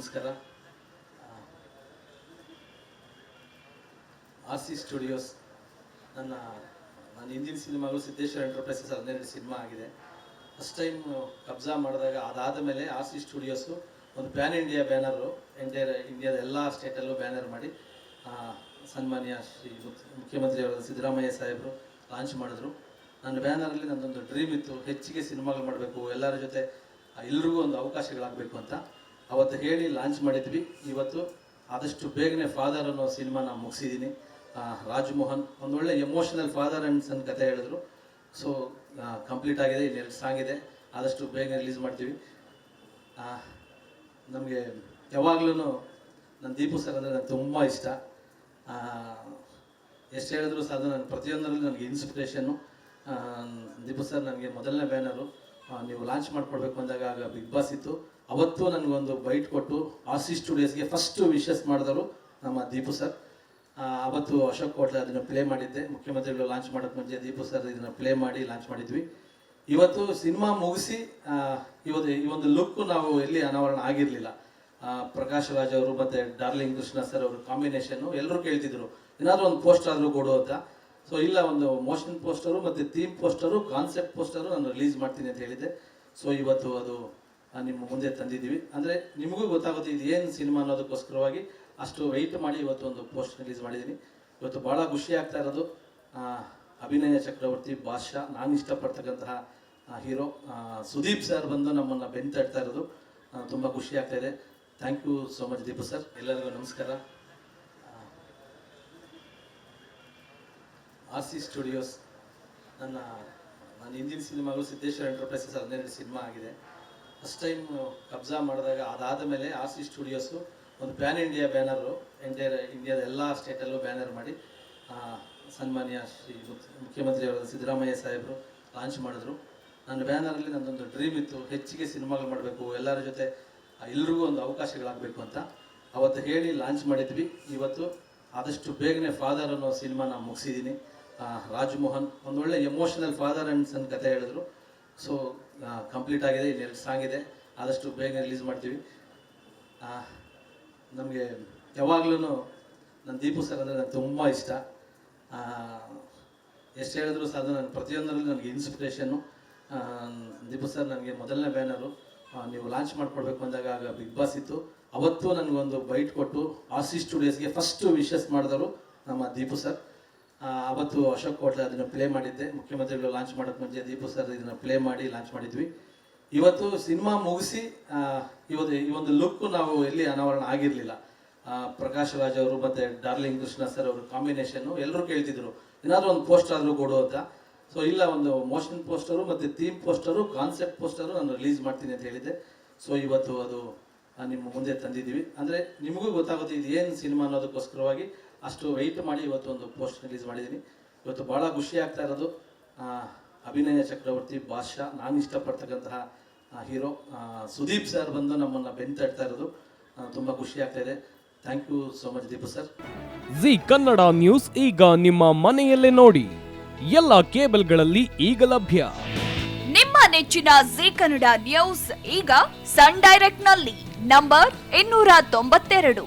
ನಮಸ್ಕಾರ. R C studios ನನ್ನ ನನ್ನ ಹಿಂದಿನ ಸಿನಿಮಾಗಳು ಸಿದ್ದೇಶ್ವರ ಎಂಟರ್ಪ್ರೈಸಸ್ ಹನ್ನೆರಡು ಸಿನಿಮಾ ಆಗಿದೆ. ಫಸ್ಟ್ ಟೈಮ್ ಕಬ್ಜಾ ಮಾಡಿದಾಗ ಅದಾದ ಮೇಲೆ ಆರ್ ಸಿ ಸ್ಟುಡಿಯೋಸು ಒಂದು ಪ್ಯಾನ್ ಇಂಡಿಯಾ ಬ್ಯಾನರು ಎಂಟೈರ್ ಇಂಡಿಯಾದ ಎಲ್ಲ ಸ್ಟೇಟಲ್ಲೂ ಬ್ಯಾನರ್ ಮಾಡಿ ಸನ್ಮಾನ್ಯ ಶ್ರೀ ಮುಖ್ಯಮಂತ್ರಿಯವರ ಸಿದ್ದರಾಮಯ್ಯ ಸಾಹೇಬರು ಲಾಂಚ್ ಮಾಡಿದ್ರು. ನನ್ನ ಬ್ಯಾನರಲ್ಲಿ ನನ್ನದೊಂದು ಡ್ರೀಮ್ ಇತ್ತು, ಹೆಚ್ಚಿಗೆ ಸಿನಿಮಾಗಳು ಮಾಡಬೇಕು, ಎಲ್ಲರ ಜೊತೆ ಎಲ್ರಿಗೂ ಒಂದು ಅವಕಾಶಗಳಾಗಬೇಕು ಅಂತ. ಅವತ್ತು ಹೇಳಿ ಲಾಂಚ್ ಮಾಡಿದ್ವಿ. ಇವತ್ತು ಆದಷ್ಟು ಬೇಗನೆ ಫಾದರ್ ಅನ್ನೋ ಸಿನಿಮಾ ನಾನು ಮುಗಿಸಿದ್ದೀನಿ ರಾಜ್ಮೋಹನ್ ಒಂದೊಳ್ಳೆ ಎಮೋಷನಲ್ ಫಾದರ್ ಆ್ಯಂಡ್ ಸನ್ ಕತೆ ಹೇಳಿದ್ರು. ಸೊ ಕಂಪ್ಲೀಟ್ ಆಗಿದೆ ಇನ್ನೆರಡು ಸಾಂಗ್ ಇದೆ. ಆದಷ್ಟು ಬೇಗನೆ ರಿಲೀಸ್ ಮಾಡ್ತೀವಿ. ನಮಗೆ ಯಾವಾಗಲೂ ನನ್ನ ದೀಪು ಸರ್ ಅಂದರೆ ನನಗೆ ತುಂಬ ಇಷ್ಟ. ಎಷ್ಟು ಹೇಳಿದ್ರು ಸರ್ ನನ್ನ ಪ್ರತಿಯೊಂದರಲ್ಲೂ ನನಗೆ ಇನ್ಸ್ಪಿರೇಷನ್ನು ದೀಪು ಸರ್ ನನಗೆ ಮೊದಲನೇ ಬ್ಯಾನರು ನೀವು ಲಾಂಚ್ ಮಾಡಿಕೊಡ್ಬೇಕು ಅಂದಾಗ ಆಗ ಬಿಗ್ ಬಾಸ್ ಇತ್ತು. ಅವತ್ತು ನನಗೊಂದು ಬೈಟ್ ಕೊಟ್ಟು ಆಸಿ ಸ್ಟುಡಿಯೋಸ್ಗೆ ಫಸ್ಟು ವಿಶಸ್ ಮಾಡಿದವರು ನಮ್ಮ ದೀಪು ಸರ್ ಅವತ್ತು ಅಶೋಕ್ ಹೋಟ್ಲ ಅದನ್ನು ಪ್ಲೇ ಮಾಡಿದ್ದೆ. ಮುಖ್ಯಮಂತ್ರಿಗಳು ಲಾಂಚ್ ಮಾಡೋಕ್ಕೆ ಮುಂಚೆ ದೀಪು ಸರ್ ಇದನ್ನು ಪ್ಲೇ ಮಾಡಿ ಲಾಂಚ್ ಮಾಡಿದ್ವಿ. ಇವತ್ತು ಸಿನಿಮಾ ಮುಗಿಸಿ ಇವತ್ತು ಈ ಒಂದು ಲುಕ್ ನಾವು ಎಲ್ಲಿ ಅನಾವರಣ ಆಗಿರಲಿಲ್ಲ. ಪ್ರಕಾಶ್ ರಾಜ್ ಅವರು ಮತ್ತು ಡಾರ್ಲಿಂಗ್ ಕೃಷ್ಣ ಸರ್ ಅವರು ಕಾಂಬಿನೇಷನ್ನು ಎಲ್ಲರೂ ಕೇಳ್ತಿದ್ರು. ಏನಾದರೂ ಒಂದು ಪೋಸ್ಟರ್ ಆದರೂ ಕೊಡು ಅಂತ. ಸೊ ಇಲ್ಲ, ಒಂದು ಮೋಷನ್ ಪೋಸ್ಟರು ಮತ್ತು ಥೀಮ್ ಪೋಸ್ಟರು ಕಾನ್ಸೆಪ್ಟ್ ಪೋಸ್ಟರು ನಾನು ರಿಲೀಸ್ ಮಾಡ್ತೀನಿ ಅಂತ ಹೇಳಿದ್ದೆ. ಸೊ ಇವತ್ತು ಅದು ನಿಮ್ಮ ಮುಂದೆ ತಂದಿದ್ದೀವಿ. ಅಂದರೆ ನಿಮಗೂ ಗೊತ್ತಾಗುತ್ತೆ ಇದು ಏನು ಸಿನಿಮಾ ಅನ್ನೋದಕ್ಕೋಸ್ಕರವಾಗಿ ಅಷ್ಟು ವೆಯ್ಟ್ ಮಾಡಿ ಇವತ್ತು ಒಂದು ಪೋಸ್ಟ್ ರಿಲೀಸ್ ಮಾಡಿದ್ದೀನಿ. ಇವತ್ತು ಭಾಳ ಖುಷಿ ಆಗ್ತಾ ಇರೋದು. ಅಭಿನಯ ಚಕ್ರವರ್ತಿ ಬಾದ್ಶಾ. ನಾನು ಇಷ್ಟಪಡ್ತಕ್ಕಂತಹ ಹೀರೋ ಸುದೀಪ್ ಸರ್ ಬಂದು ನಮ್ಮನ್ನು ಬೆಂತಾಡ್ತಾ ಇರೋದು. ತುಂಬ ಖುಷಿ ಆಗ್ತಾ ಇದೆ. Thank you so much Deepu sir ಎಲ್ಲರಿಗೂ ನಮಸ್ಕಾರ. ಆರ್ ಸಿ ಸ್ಟುಡಿಯೋಸ್ ನನ್ನ ನನ್ನ ಹಿಂದಿನ ಸಿನಿಮಾಗಳು ಸಿದ್ದೇಶ್ವರ ಎಂಟರ್ಪ್ರೈಸಸ್ ಹನ್ನೆರಡು ಸಿನಿಮಾ ಆಗಿದೆ. ಫಸ್ಟ್ ಟೈಮ್ ಕಬ್ಜಾ ಮಾಡಿದಾಗ ಅದಾದ ಮೇಲೆ ಆರ್ ಸಿ ಸ್ಟುಡಿಯೋಸು ಒಂದು ಪ್ಯಾನ್ ಇಂಡಿಯಾ ಬ್ಯಾನರು ಎಂಟೈರ್ ಇಂಡಿಯಾದ ಎಲ್ಲ ಸ್ಟೇಟಲ್ಲೂ ಬ್ಯಾನರ್ ಮಾಡಿ ಸನ್ಮಾನ್ಯ ಶ್ರೀ ಮುಖ್ಯಮಂತ್ರಿ ಮುಖ್ಯಮಂತ್ರಿಯವರಾದ ಸಿದ್ದರಾಮಯ್ಯ ಸಾಹೇಬರು ಲಾಂಚ್ ಮಾಡಿದ್ರು. ನನ್ನ ಬ್ಯಾನರಲ್ಲಿ ನನ್ನದೊಂದು ಡ್ರೀಮ್ ಇತ್ತು, ಹೆಚ್ಚಿಗೆ ಸಿನಿಮಾಗಳು ಮಾಡಬೇಕು, ಎಲ್ಲರ ಜೊತೆ ಎಲ್ರಿಗೂ ಒಂದು ಅವಕಾಶಗಳಾಗಬೇಕು ಅಂತ. ಅವತ್ತು ಹೇಳಿ ಲಾಂಚ್ ಮಾಡಿದ್ವಿ. ಇವತ್ತು ಆದಷ್ಟು ಬೇಗನೆ ಫಾದರ್ ಅನ್ನೋ ಸಿನಿಮಾನ ಮುಗಿಸಿದ್ದೀನಿ. ರಾಜಮೋಹನ್ ಒಂದೊಳ್ಳೆ ಎಮೋಷನಲ್ ಫಾದರ್ ಆ್ಯಂಡ್ ಸನ್ ಕತೆ ಹೇಳಿದ್ರು. ಸೊ ಕಂಪ್ಲೀಟ್ ಆಗಿದೆ ಇನ್ನೆರಡು ಸಾಂಗ್ ಇದೆ. ಆದಷ್ಟು ಬೇಗ ರಿಲೀಸ್ ಮಾಡ್ತೀವಿ. ನಮಗೆ ಯಾವಾಗಲೂ ನನ್ನ ದೀಪು ಸರ್ ಅಂದರೆ ನನಗೆ ತುಂಬ ಇಷ್ಟ. ಎಷ್ಟು ಹೇಳಿದ್ರು ಸಹ ಅದು ನನ್ನ ಪ್ರತಿಯೊಂದರಲ್ಲೂ ನನಗೆ ಇನ್ಸ್ಪಿರೇಷನ್ನು ದೀಪು ಸರ್ ನನಗೆ ಮೊದಲನೇ ಬ್ಯಾನರು ನೀವು ಲಾಂಚ್ ಮಾಡಿಕೊಡ್ಬೇಕು ಅಂದಾಗ ಆಗ ಬಿಗ್ ಬಾಸ್ ಇತ್ತು. ಅವತ್ತು ನನಗೊಂದು ಬೈಟ್ ಕೊಟ್ಟು ಆಸಿ ಸ್ಟುಡಿಯೋಸ್ಗೆ ಫಸ್ಟು ವಿಶಸ್ ಮಾಡಿದವರು ನಮ್ಮ ದೀಪು ಸರ್ ಅವತ್ತು ಅಶೋಕ್ ಕೋಟ್ಲೆ ಅದನ್ನು ಪ್ಲೇ ಮಾಡಿದ್ದೆ. ಮುಖ್ಯಮಂತ್ರಿಗಳು ಲಾಂಚ್ ಮಾಡೋಕ್ಕೆ ಮುಂಚೆ ದೀಪು ಸರ್ ಇದನ್ನು ಪ್ಲೇ ಮಾಡಿ ಲಾಂಚ್ ಮಾಡಿದ್ವಿ. ಇವತ್ತು ಸಿನಿಮಾ ಮುಗಿಸಿ ಇವತ್ತು ಈ ಒಂದು ಲುಕ್ ನಾವು ಎಲ್ಲಿ ಅನಾವರಣ ಆಗಿರಲಿಲ್ಲ. ಪ್ರಕಾಶ್ ರಾಜ್ ಅವರು ಮತ್ತು ಡಾರ್ಲಿಂಗ್ ಕೃಷ್ಣ ಸರ್ ಅವರು ಕಾಂಬಿನೇಷನ್ನು ಎಲ್ಲರೂ ಕೇಳ್ತಿದ್ರು. ಏನಾದರೂ ಒಂದು ಪೋಸ್ಟರ್ ಆದರೂ ಕೊಡು ಅಂತ. ಸೊ ಇಲ್ಲ, ಒಂದು ಮೋಷನ್ ಪೋಸ್ಟರು ಮತ್ತು ಥೀಮ್ ಪೋಸ್ಟರು ಕಾನ್ಸೆಪ್ಟ್ ಪೋಸ್ಟರು ನಾನು ರಿಲೀಸ್ ಮಾಡ್ತೀನಿ ಅಂತ ಹೇಳಿದ್ದೆ. ಸೊ ಇವತ್ತು ಅದು ನಿಮ್ಮ ಮುಂದೆ ತಂದಿದ್ದೀವಿ. ಅಂದರೆ ನಿಮಗೂ ಗೊತ್ತಾಗುತ್ತೆ ಇದು ಏನು ಸಿನಿಮಾ ಅನ್ನೋದಕ್ಕೋಸ್ಕರವಾಗಿ. ಅಷ್ಟು ವೆಯ್ಟ್ ಮಾಡಿ ಇವತ್ತು ಒಂದು ಪೋಸ್ಟ್ ರಿಲೀಸ್ ಮಾಡಿದ್ದೀನಿ. ಇವತ್ತು ಭಾಳ ಖುಷಿ ಆಗ್ತಾ ಇರೋದು ಅಭಿನಯ ಚಕ್ರವರ್ತಿ ಬಾದಶಾ. ನಾನು ಇಷ್ಟಪಡ್ತಕ್ಕಂತಹ ಹೀರೋ ಸುದೀಪ್ ಸರ್ ಬಂದು ನಮ್ಮನ್ನು ಬೆಂತಾಡ್ತಾ ಇರೋದು. ತುಂಬ ಖುಷಿ ಆಗ್ತಾ ಇದೆ. Thank you so much Deepu sir Zee Kannada news ಈಗ ನಿಮ್ಮ ಮನೆಯಲ್ಲೇ ನೋಡಿ. ಎಲ್ಲ ಕೇಬಲ್ಗಳಲ್ಲಿ ಈಗ ಲಭ್ಯ. ನಿಮ್ಮ ನೆಚ್ಚಿನ ಜಿ ಕನ್ನಡ ನ್ಯೂಸ್ ಈಗ ಸನ್ ಡೈರೆಕ್ಟ್ನಲ್ಲಿ ನಂಬರ್ ಇನ್ನೂರ ತೊಂಬತ್ತೆರಡು.